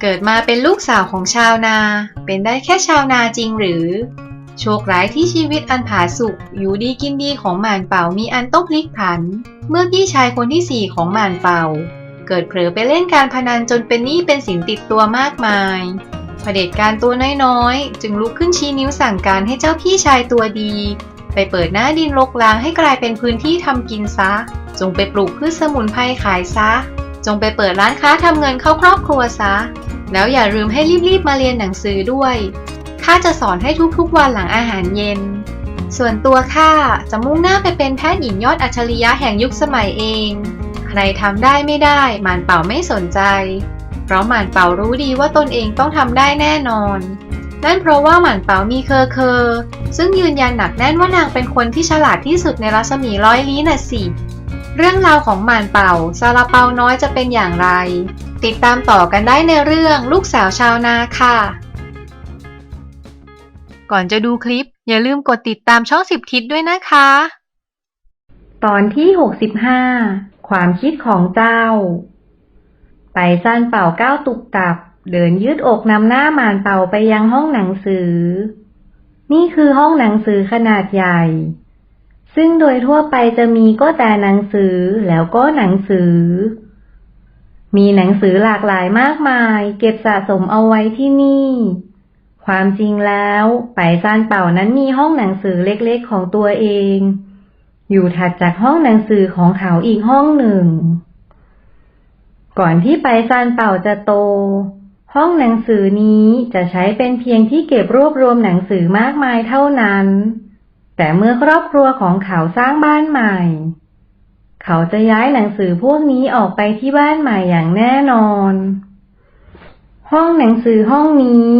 เกิดมาเป็นลูกสาวของชาวนา เป็นได้แค่ชาวนาจริงหรือ โชคร้ายที่ชีวิตอันผาสุกอยู่ดีกินดีของหม่านเป่ามีอันต้องพลิกผัน เมื่อพี่ชายคนที่สี่ของหม่านเป่า เกิดเผลอไปเล่นการพนันจนเป็นหนี้เป็นสินติดตัวมากมายเผด็จการตัวน้อยๆ จึงลุกขึ้นชี้นิ้วสั่งการให้เจ้าพี่ชายตัวดี ไปเปิดหน้าดินรกร้างให้กลายเป็นพื้นที่ทำกินซะ จงไปปลูกพืชสมุนไพรขายซะ จงไปเปิดร้านค้าทำเงินเข้าครอบครัวซะ แล้วอย่าลืมให้รีบๆมาเรียนหนังสือด้วยข้าจะสอนให้ทุกๆวันหลังอาหารเย็น ส่วนตัวข้าจะมุ่งหน้าไปเป็นแพทย์หญิงยอดอัจฉริยะแห่งยุคสมัยเอง ใครทำได้ไม่ได้หมานเป่าไม่สนใจ เพราะหมานเป่ารู้ดีว่าตนเองต้องทำได้แน่นอน นั่นเพราะว่าหมานเป่ามีเคอเคอ ซึ่งยืนยันหนักแน่นว่านางเป็นคนที่ฉลาดที่สุดในรัศมีร้อยลี้น่ะสิ เรื่องราวของหมานเป่าซาลาเปาน้อยจะเป็นอย่างไร ติดตามต่อกันได้ในเรื่องลูกสาวชาวนาค่ะ ก่อนจะดูคลิป อย่าลืมกดติดตามช่องสิบทิศด้วยนะคะ ตอนที่ 65 ความคิดของเจ้า ไปสั้นเป่าก้าวตุกตับ เดินยืดอกนำหน้าหมานเป่าไปยังห้องหนังสือ นี่คือห้องหนังสือขนาดใหญ่ ซึ่งโดยทั่วไปจะมีก็แต่หนังสือแล้วก็หนังสือ มีหนังสือหลากหลายมากมาย เก็บสะสมเอาไว้ที่นี่ ความจริงแล้วไปซานเป่านั้นมีห้องหนังสือเล็กๆของตัวเอง อยู่ถัดจากห้องหนังสือของเขาอีกห้องหนึ่ง ก่อนที่ไปซานเป่าจะโต ห้องหนังสือนี้จะใช้เป็นเพียงที่เก็บรวบรวมหนังสือมากมายเท่านั้น แต่เมื่อครอบครัวของเขาสร้างบ้านใหม่ เขาจะย้ายหนังสือพวกนี้ออกไปที่บ้านใหม่อย่างแน่นอน ห้องหนังสือห้องนี้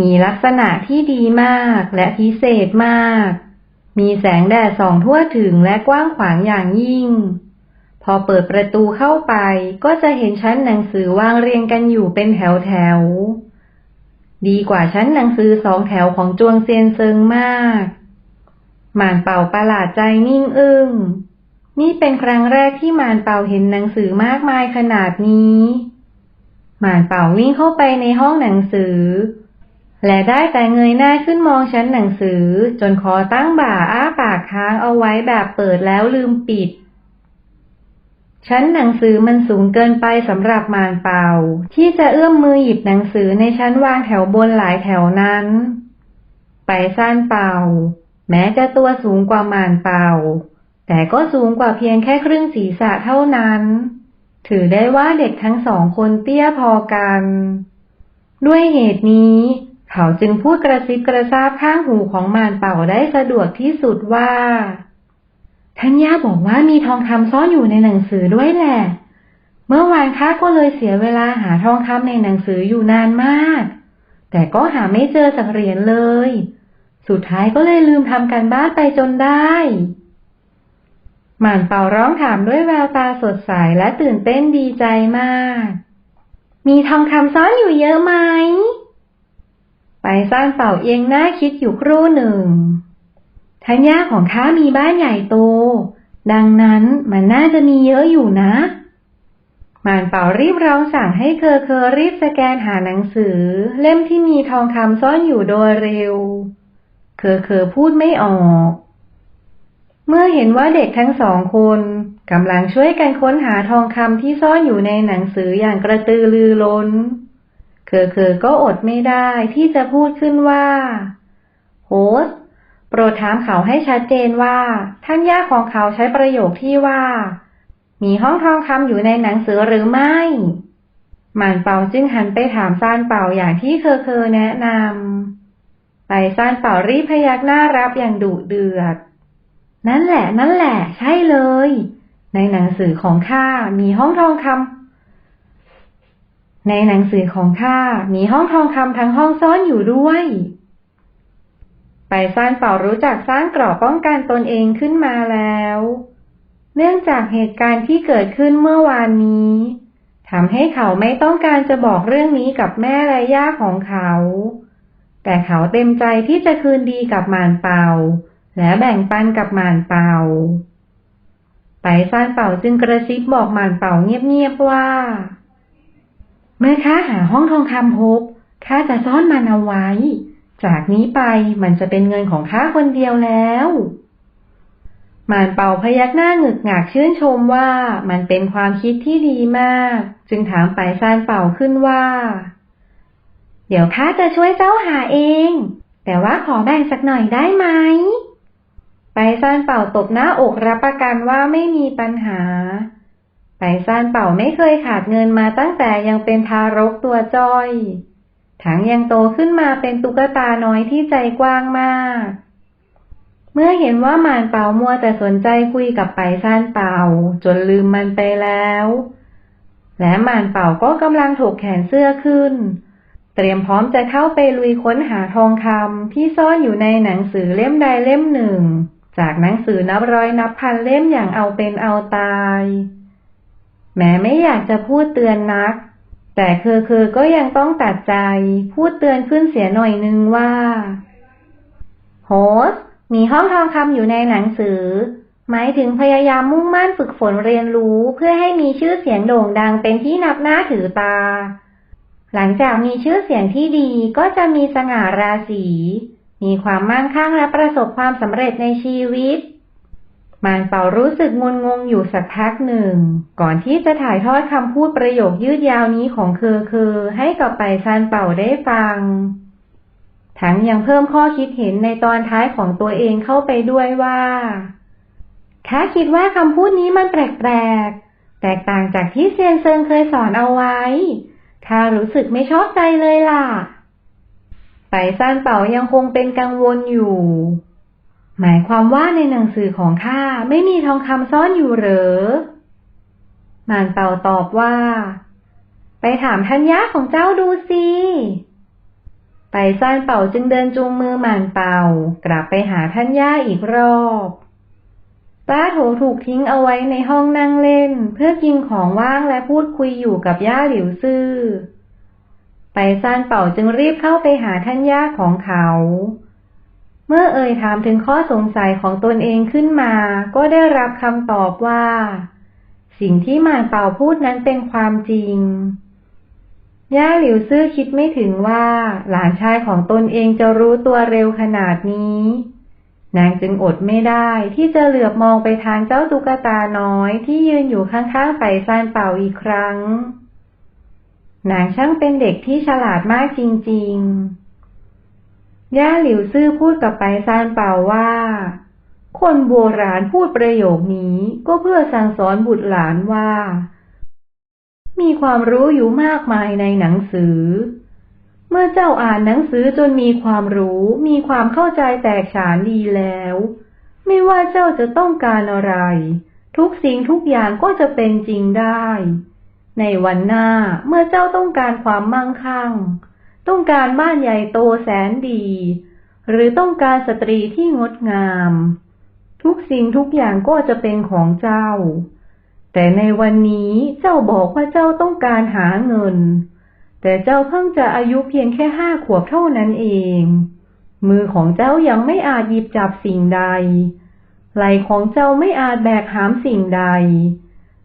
มีลักษณะที่ดีมากและพิเศษมาก มีแสงแดดส่องทั่วถึงและกว้างขวางอย่างยิ่ง พอเปิดประตูเข้าไปก็จะเห็นชั้นหนังสือวางเรียงกันอยู่เป็นแถวแถวๆดีกว่าชั้นหนังสือสองแถวของจวงเซียนเซิงมาก มานเป่าประหลาดใจนิ่งอึง้ง นี่เป็นครั้งแรกที่มานเป่าเห็นหนังสือมากมายขนาดนี้ มานเป่าวิ่งเข้าไปในห้องหนังสือ และได้แต่เงยหน้าขึ้นมองชั้นหนังสือ จนคอตั้งบ่าอ้าปากค้างเอาไว้แบบเปิดแล้วลืมปิด ชั้นหนังสือมันสูงเกินไปสำหรับมานเป่า ที่จะเอื้อมมือหยิบหนังสือในชั้นวางแถวบนหลายแถวนั้น ไปสั้นเป่า แม้จะตัวสูงกว่าหมานเป่า แต่ก็สูงกว่าเพียงแค่ครึ่งศีรษะเท่านั้น ถือได้ว่าเด็กทั้งสองคนเตี้ยพอกัน ด้วยเหตุนี้ เขาจึงพูดกระซิบกระซาบข้างหูของหมานเป่าได้สะดวกที่สุดว่าท่านย่าบอกว่ามีทองคำซ่อนอยู่ในหนังสือด้วยแหละ เมื่อวานข้าก็เลยเสียเวลาหาทองคำในหนังสืออยู่นานมาก แต่ก็หาไม่เจอสักเหรียญเลย สุดท้ายก็เลยลืมทำการบ้านไปจนได้ หม่านเป่าร้องถามด้วยแววตาสดใสและตื่นเต้นดีใจมาก มีทองคำซ่อนอยู่เยอะไหม ไปซ่านเป่าเอียงหน้าคิดอยู่ครู่หนึ่งท่านย่าของข้ามีบ้านใหญ่โต ดังนั้นมันน่าจะมีเยอะอยู่นะหมานเป่ารีบร้องสั่งให้เคอเคอรีบสแกนหาหนังสือ เล่มที่มีทองคำซ่อนอยู่โดยเร็ว เคอเคอพูดไม่ออก เมื่อเห็นว่าเด็กทั้งสองคนกำลังช่วยกันค้นหาทองคำที่ซ่อนอยู่ในหนังสืออย่างกระตือรือร้น เคอเคอก็อดไม่ได้ที่จะพูดขึ้นว่า โฮสต์โปรดถามเขาให้ชัดเจนว่า ท่านย่าของเขาใช้ประโยคที่ว่า มีห้องทองคำอยู่ในหนังสือหรือไม่หมานเป่าจึงหันไปถามซานเป่าอย่างที่เคอเคอแนะนำ ไปซานเป่ารีพยักหน้ารับอย่างดุเดือด นั่นแหละ นั่นแหละ ใช่เลย ในหนังสือของข้ามีห้องทองคำในหนังสือของข้ามีห้องทองคำทั้งห้องซ่อนอยู่ด้วยไปซ่านเป่ารู้จักสร้างกรอบป้องกันตนเองขึ้นมาแล้ว เนื่องจากเหตุการณ์ที่เกิดขึ้นเมื่อวานนี้ทำให้เขาไม่ต้องการจะบอกเรื่องนี้กับแม่และย่าของเขา แต่เขาเต็มใจที่จะคืนดีกับหมานเป่าและแบ่งปันกับหมานเป่าไปซ่านเป่าจึงกระซิบบอกหมานเป่าเงียบๆว่า เมื่อข้าหาห้องทองคำพบข้าจะซ่อนมันเอาไว้ จากนี้ไปมันจะเป็นเงินของข้าคนเดียวแล้ว มานเป่าพยักหน้าหงึกหงักชื่นชมว่ามันเป็นความคิดที่ดีมาก จึงถามไปซานเป่าขึ้นว่า เดี๋ยวข้าจะช่วยเจ้าหาเอง แต่ว่าขอแบ่งสักหน่อยได้ไหม ไปซานเป่าตบหน้าอกรับประกันว่าไม่มีปัญหา ไปซานเป่าไม่เคยขาดเงินมาตั้งแต่ยังเป็นทารกตัวจ้อย ทั้งยังโตขึ้นมาเป็นตุ๊กตาน้อยที่ใจกว้างมาก เมื่อเห็นว่าหมานเป่ามัวแต่สนใจคุยกับไปซานเป่า จนลืมมันไปแล้ว และหมานเป่าก็กำลังถกแขนเสื้อขึ้น เตรียมพร้อมจะเข้าไปลุยค้นหาทองคำที่ซ่อนอยู่ในหนังสือเล่มใดเล่มหนึ่ง จากหนังสือนับร้อยนับพันเล่มอย่างเอาเป็นเอาตาย แม้ไม่อยากจะพูดเตือนนัก แต่คือคือก็ยังต้องตัดใจ พูดเตือนขึ้นเสียหน่อยนึงว่าโฮสมีห้องทองคำอยู่ในหนังสือ หมายถึงพยายามมุ่งมั่นฝึกฝนเรียนรู้เพื่อให้มีชื่อเสียงโด่งดังเป็นที่นับหน้าถือตา หลังจากมีชื่อเสียงที่ดีก็จะมีสง่าราศี มีความมั่งคั่งและประสบความสำเร็จในชีวิต มานเป่ารู้สึกงุนงงอยู่สักพักหนึ่ง ก่อนที่จะถ่ายทอดคำพูดประโยคยืดยาวนี้ของเคอเคอให้กับไปซานเป่าได้ฟัง ทั้งยังเพิ่มข้อคิดเห็นในตอนท้ายของตัวเองเข้าไปด้วยว่าข้าคิดว่าคำพูดนี้มันแปลกๆ แตกต่างจากที่เซียนเซิงเคยสอนเอาไว้ ข้ารู้สึกไม่ชอบใจเลยล่ะ ไปซานเป่ายังคงเป็นกังวลอยู่ หมายความว่าในหนังสือของข้าไม่มีทองคำซ่อนอยู่หรอมานเป่าตอบว่า ไปถามทัญญาของเจ้าดูสิไปซานเป่าจึงเดินจูงมือหมานเป่ากลับไปหาทัญญาอีกรอบ ป้าโถถูกทิ้งเอาไว้ในห้องนั่งเล่น เพื่อกินของว่างและพูดคุยอยู่กับย่าหลิวซื่อ ไปซานเป่าจึงรีบเข้าไปหาท่านย่าของเขา เมื่อเอ่ยถามถึงข้อสงสัยของตนเองขึ้นมา ก็ได้รับคำตอบว่า สิ่งที่หมานเป่าพูดนั้นเป็นความจริง ย่าหลิวซื่อคิดไม่ถึงว่า หลานชายของตนเองจะรู้ตัวเร็วขนาดนี้ นางจึงอดไม่ได้ที่จะเหลือบมองไปทางเจ้าตุ๊กตาน้อยที่ยืนอยู่ข้างๆไปซานเป่าอีกครั้ง นางช่างเป็นเด็กที่ฉลาดมากจริงๆ ย่าหลิวซื่อพูดกับไปซานเป่าว่า คนโบราณพูดประโยคนี้ก็เพื่อสั่งสอนบุตรหลานว่า มีความรู้อยู่มากมายในหนังสือ เมื่อเจ้าอ่านหนังสือจนมีความรู้ มีความเข้าใจแตกฉานดีแล้ว ไม่ว่าเจ้าจะต้องการอะไร ทุกสิ่งทุกอย่างก็จะเป็นจริงได้ ในวันหน้าเมื่อเจ้าต้องการความมั่งคั่ง ต้องการบ้านใหญ่โตแสนดี หรือต้องการสตรีที่งดงาม ทุกสิ่งทุกอย่างก็จะเป็นของเจ้า แต่ในวันนี้เจ้าบอกว่าเจ้าต้องการหาเงิน แต่เจ้าเพิ่งจะอายุเพียงแค่ห้าขวบเท่านั้นเอง มือของเจ้ายังไม่อาจหยิบจับสิ่งใด ไหลของเจ้าไม่อาจแบกหามสิ่งใด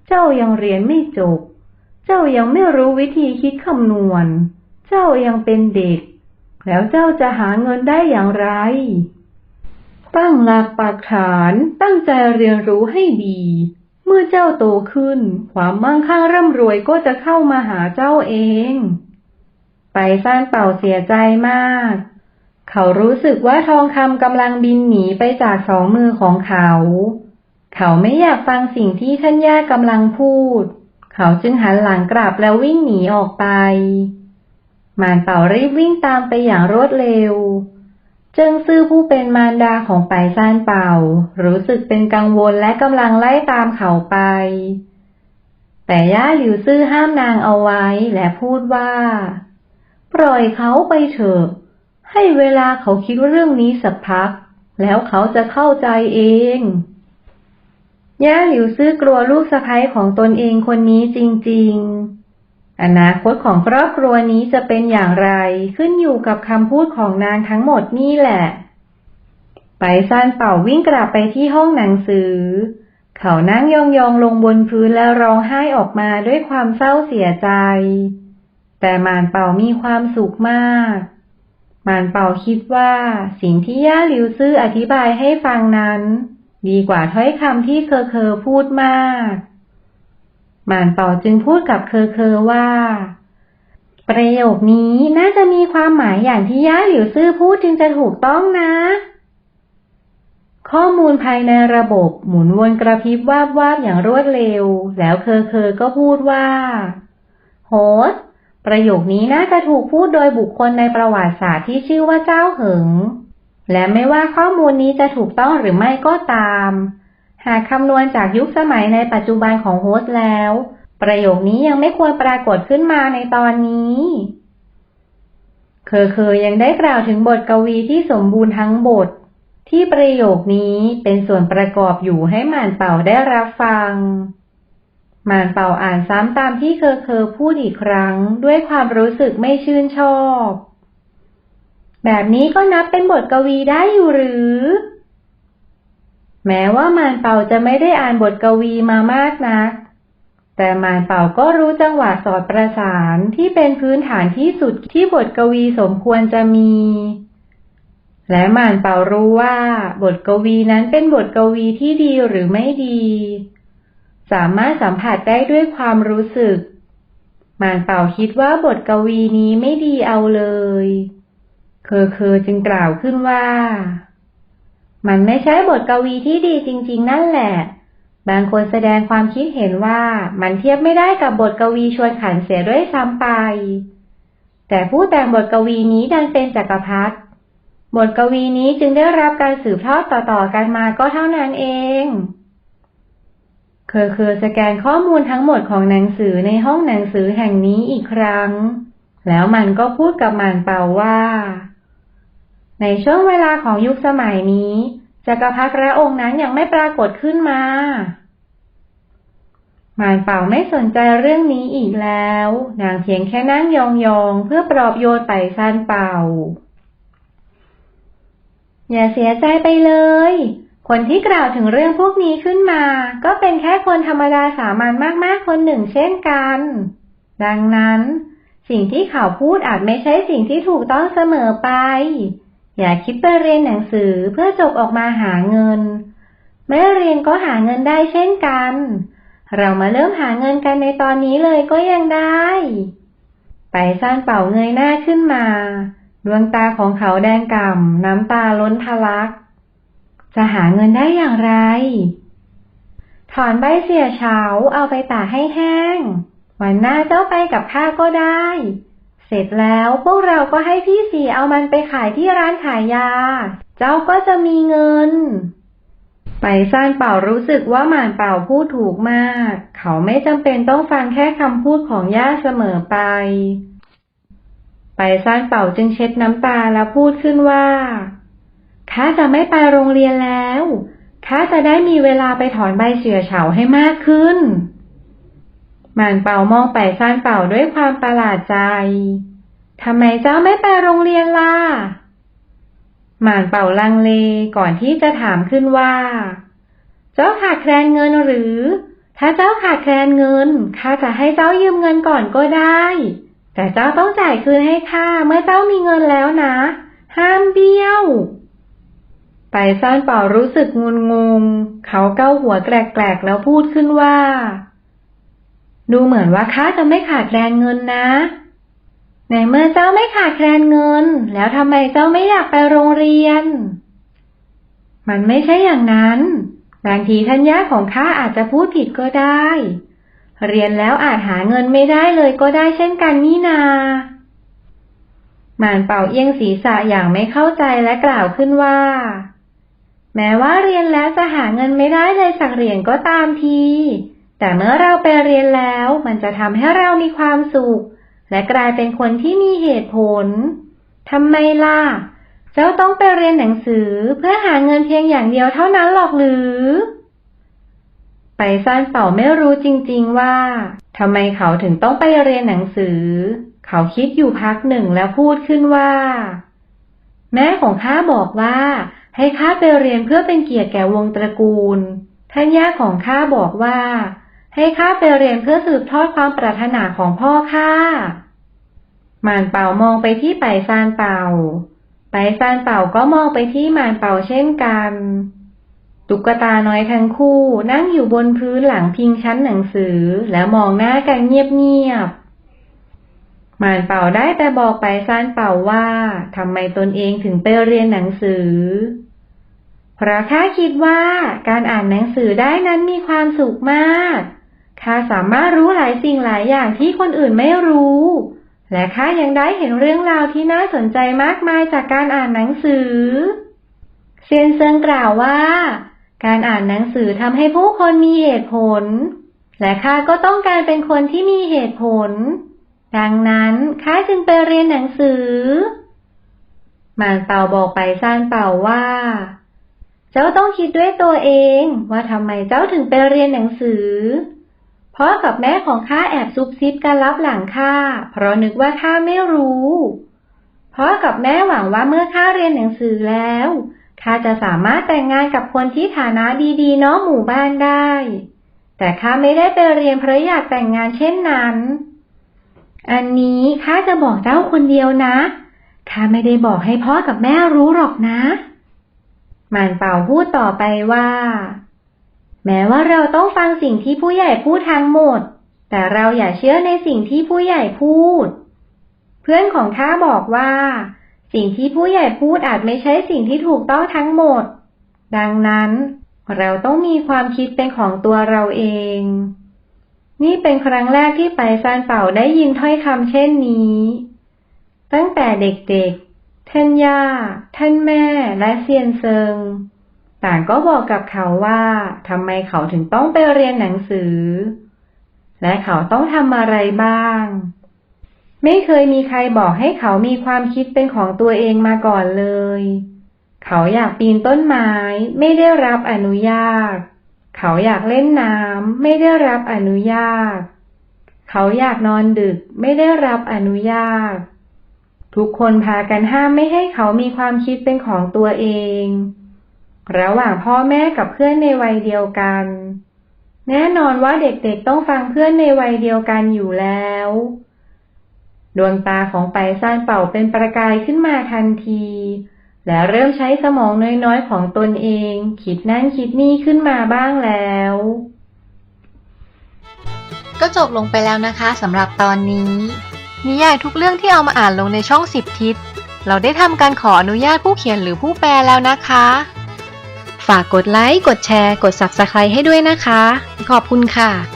เจ้ายังเรียนไม่จบ เจ้ายังไม่รู้วิธีคิดคำนวณ เจ้ายังเป็นเด็ก แล้วเจ้าจะหาเงินได้อย่างไร ตั้งหลักปักฐานตั้งใจเรียนรู้ให้ดีเมื่อเจ้าโตขึ้น ความมั่งคั่งร่ำรวยก็จะเข้ามาหาเจ้าเอง ไปซ่านเป่าเสียใจมาก เขารู้สึกว่าทองคำกำลังบินหนีไปจากสองมือของเขา เขาไม่อยากฟังสิ่งที่ท่านย่ากำลังพูด เขาจึงหันหลังกลับแล้ววิ่งหนีออกไปมานเป่ารีบวิ่งตามไปอย่างรวดเร็ว เจิงซื่อผู้เป็นมารดาของไปซานเป่า รู้สึกเป็นกังวลและกำลังไล่ตามเขาไป แต่ย่าหลิวซื่อห้ามนางเอาไว้และพูดว่า ปล่อยเขาไปเถอะ ให้เวลาเขาคิดเรื่องนี้สักพัก แล้วเขาจะเข้าใจเอง ย่าหลิวซื่อกลัวลูกสะใภ้ของตนเองคนนี้จริง ๆ อนาคตของครอบครัวนี้จะเป็นอย่างไรขึ้นอยู่กับคำพูดของนางทั้งหมดนี่แหละ ไปซานเป่าวิ่งกลับไปที่ห้องหนังสือ เขานั่งยองๆลงบนพื้นแล้วร้องไห้ออกมาด้วยความเศร้าเสียใจ แต่มานเป่ามีความสุขมาก มานเป่าคิดว่า สิ่งที่ย่าหลิวซื่ออธิบายให้ฟังนั้น ดีกว่าถ้อยคำที่เคอเคอพูดมาก มานเป่าจึงพูดกับเคอเคอว่า ประโยคนี้น่าจะมีความหมายอย่างที่ย่าหลิวซื่อพูดจึงจะถูกต้องนะ ข้อมูลภายในระบบหมุนวนกระพริบวาบวาบอย่างรวดเร็ว แล้วเคอเคอก็พูดว่า โฮส ประโยคนี้น่าจะถูกพูดโดยบุคคลในประวัติศาสตร์ที่ชื่อว่าเจ้าเหิง และไม่ว่าข้อมูลนี้จะถูกต้องหรือไม่ก็ตาม หากคำนวณจากยุคสมัยในปัจจุบันของโฮสต์แล้ว ประโยคนี้ยังไม่ควรปรากฏขึ้นมาในตอนนี้ เคอเคยยังได้กล่าวถึงบทกวีที่สมบูรณ์ทั้งบท ที่ประโยคนี้เป็นส่วนประกอบอยู่ให้หม่านเป่าได้รับฟัง มานเป่าอ่านซ้ำตามที่เคอเคอพูดอีกครั้ง ด้วยความรู้สึกไม่ชื่นชอบ แบบนี้ก็นับเป็นบทกวีได้อยู่หรือ แม้ว่ามานเป่าจะไม่ได้อ่านบทกวีมามากนัก แต่มานเป่าก็รู้จังหวะสอดประสานที่เป็นพื้นฐานที่สุดที่บทกวีสมควรจะมี และมานเป่ารู้ว่า บทกวีนั้นเป็นบทกวีที่ดีหรือไม่ดี สามารถสัมผัสได้ด้วยความรู้สึก มานเป่าคิดว่าบทกวีนี้ไม่ดีเอาเลย เคอเคอจึงกล่าวขึ้นว่า มันไม่ใช่บทกวีที่ดีจริง ๆ นั่นแหละ บางคนแสดงความคิดเห็นว่ามันเทียบไม่ได้กับบทกวีชวนขันเสียด้วยซ้ำไป แต่ผู้แต่งบทกวีนี้ดันเป็นจักรพรรดิบทกวีนี้จึงได้รับการสืบทอดต่อๆกันมาก็เท่านั้นเอง เคอเคอสแกนข้อมูลทั้งหมดของหนังสือในห้องหนังสือแห่งนี้อีกครั้ง แล้วมันก็พูดกับหมานเป่าว่า ในช่วงเวลาของยุคสมัยนี้จักรพรรดิพระองค์นั้นยังไม่ปรากฏขึ้นมาหมานเป่าไม่สนใจเรื่องนี้อีกแล้ว นางเพียงแค่นั่งยองๆ เพื่อปลอบโยนไปซันเป่า อย่าเสียใจไปเลย คนที่กล่าวถึงเรื่องพวกนี้ขึ้นมา ก็เป็นแค่คนธรรมดาสามัญมากๆคนหนึ่งเช่นกัน ดังนั้น สิ่งที่เขาพูดอาจไม่ใช่สิ่งที่ถูกต้องเสมอไป อย่าคิดไปเรียนหนังสือเพื่อจบออกมาหาเงินไม่เรียนก็หาเงินได้เช่นกัน เรามาเริ่มหาเงินกันในตอนนี้เลยก็ยังได้ ไปซ่านเป่าเงยหน้าขึ้นมา ดวงตาของเขาแดงก่ำน้ำตาล้นทะลัก จะหาเงินได้อย่างไร ถอนใบเสียเฉาเอาไปตากให้แห้ง วันหน้าเจ้าไปกับข้าก็ได้ เสร็จแล้วพวกเราก็ให้พี่สีเอามันไปขายที่ร้านขายยา เจ้าก็จะมีเงิน ไปซ่านเป่ารู้สึกว่าหมานเป่าพูดถูกมาก เขาไม่จำเป็นต้องฟังแค่คำพูดของย่าเสมอไปไปซ่านเป่าจึงเช็ดน้ำตาแล้วพูดขึ้นว่า ข้าจะไม่ไปโรงเรียนแล้วข้าจะได้มีเวลาไปถอนใบเสื่อเฉาให้มากขึ้นหมานเป่ามองไปซ่านเป่าด้วยความประหลาดใจ ทำไมเจ้าไม่ไปโรงเรียนล่ะหมานเป่าลังเลก่อนที่จะถามขึ้นว่า เจ้าขาดแคลนเงินหรือ ถ้าเจ้าขาดแคลนเงินข้าจะให้เจ้ายืมเงินก่อนก็ได้ แต่เจ้าต้องจ่ายคืนให้ข้าเมื่อเจ้ามีเงินแล้วนะ ห้ามเบี้ยว ไปซ่านเป่ารู้สึกงุนงง เขาเก้าหัวแกลกๆแล้วพูดขึ้นว่า ดูเหมือนว่าข้าจะไม่ขาดแรงเงินนะในเมื่อเจ้าไม่ขาดแคลนเงิน แล้วทำไมเจ้าไม่อยากไปโรงเรียน มันไม่ใช่อย่างนั้น บางทีท่านย่าของข้าอาจจะพูดผิดก็ได้ เรียนแล้วอาจหาเงินไม่ได้เลยก็ได้เช่นกันนี่นาหมานเป่าเอียงศีรษะอย่างไม่เข้าใจและกล่าวขึ้นว่า แม้ว่าเรียนแล้วจะหาเงินไม่ได้เลยสักเหรียญก็ตามที แต่เมื่อเราไปเรียนแล้วมันจะทำให้เรามีความสุข และกลายเป็นคนที่มีเหตุผลทำไมล่ะ เจ้าต้องไปเรียนหนังสือเพื่อหาเงินเพียงอย่างเดียวเท่านั้นหรอกหรือ ไปซ่านเป่าไม่รู้จริงๆว่าทำไมเขาถึงต้องไปเรียนหนังสือ เขาคิดอยู่พักหนึ่งแล้วพูดขึ้นว่า แม่ของข้าบอกว่า ให้ข้าไปเรียนเพื่อเป็นเกียรติแก่วงตระกูล ท่านย่าของข้าบอกว่า ให้ข้าไปเรียนเพื่อสืบทอดความปรารถนาของพ่อข้ามานเป่ามองไปที่ไปซานเป่า ไปซานเป่าก็มองไปที่มานเป่าเช่นกัน ตุ๊กตาน้อยทั้งคู่นั่งอยู่บนพื้นหลังพิงชั้นหนังสือแล้วมองหน้ากันเงียบๆมานเป่าได้แต่บอกไปซานเป่าว่าทำไมตนเองถึงไปเรียนหนังสือ เพราะข้าคิดว่าการอ่านหนังสือได้นั้นมีความสุขมาก ข้าสามารถรู้หลายสิ่งหลายอย่างที่คนอื่นไม่รู้ และข้ายังได้เห็นเรื่องราวที่น่าสนใจมากมายจากการอ่านหนังสือ เซียนเซิงกล่าวว่า การอ่านหนังสือทำให้ผู้คนมีเหตุผล และข้าก็ต้องการเป็นคนที่มีเหตุผล ดังนั้นข้าจึงไปเรียนหนังสือ มานเป่าบอกไปซานเป่าว่า เจ้าต้องคิดด้วยตัวเองว่าทำไมเจ้าถึงไปเรียนหนังสือ พ่อกับแม่ของข้าแอบซุบซิบกันลับหลังข้า เพราะนึกว่าข้าไม่รู้พ่อกับแม่หวังว่าเมื่อข้าเรียนหนังสือแล้วข้าจะสามารถแต่งงานกับคนที่ฐานะดีๆเน้องหมู่บ้านได้ แต่ข้าไม่ได้ไปเรียนเพราะอยากแต่งงานเช่นนั้น อันนี้ข้าจะบอกเจ้าคนเดียวนะข้าไม่ได้บอกให้พ่อกับแม่รู้หรอกนะ มานเป่าพูดต่อไปว่า แม้ว่าเราต้องฟังสิ่งที่ผู้ใหญ่พูดทั้งหมด แต่เราอย่าเชื่อในสิ่งที่ผู้ใหญ่พูด เพื่อนของข้าบอกว่า สิ่งที่ผู้ใหญ่พูดอาจไม่ใช่สิ่งที่ถูกต้องทั้งหมด ดังนั้น เราต้องมีความคิดเป็นของตัวเราเอง นี่เป็นครั้งแรกที่ไปซานเป่าได้ยินถ้อยคำเช่นนี้ ตั้งแต่เด็กๆ ท่านย่า ท่านแม่ และเซียนเซิง ต่างก็บอกกับเขาว่าทำไมเขาถึงต้องไปเรียนหนังสือ และเขาต้องทำอะไรบ้าง ไม่เคยมีใครบอกให้เขามีความคิดเป็นของตัวเองมาก่อนเลย เขาอยากปีนต้นไม้ไม่ได้รับอนุญาต เขาอยากเล่นน้ำไม่ได้รับอนุญาต เขาอยากนอนดึกไม่ได้รับอนุญาต ทุกคนพากันห้ามไม่ให้เขามีความคิดเป็นของตัวเอง ระหว่างพ่อแม่กับเพื่อนในวัยเดียวกัน แน่นอนว่าเด็กๆต้องฟังเพื่อนในวัยเดียวกันอยู่แล้ว ดวงตาของไปซ่านเป่าเป็นประกายขึ้นมาทันที และเริ่มใช้สมองน้อยๆของตนเอง คิดนั่นคิดนี่ขึ้นมาบ้างแล้วก็จบลงไปแล้วนะคะสำหรับตอนนี้ นิยายทุกเรื่องที่เอามาอ่านลงในช่อง 10 ทิศ เราได้ทำการขออนุญาตผู้เขียนหรือผู้แปลแล้วนะคะ ฝากกดไลค์ กดแชร์ กด Subscribe ให้ด้วยนะคะ ขอบคุณค่ะ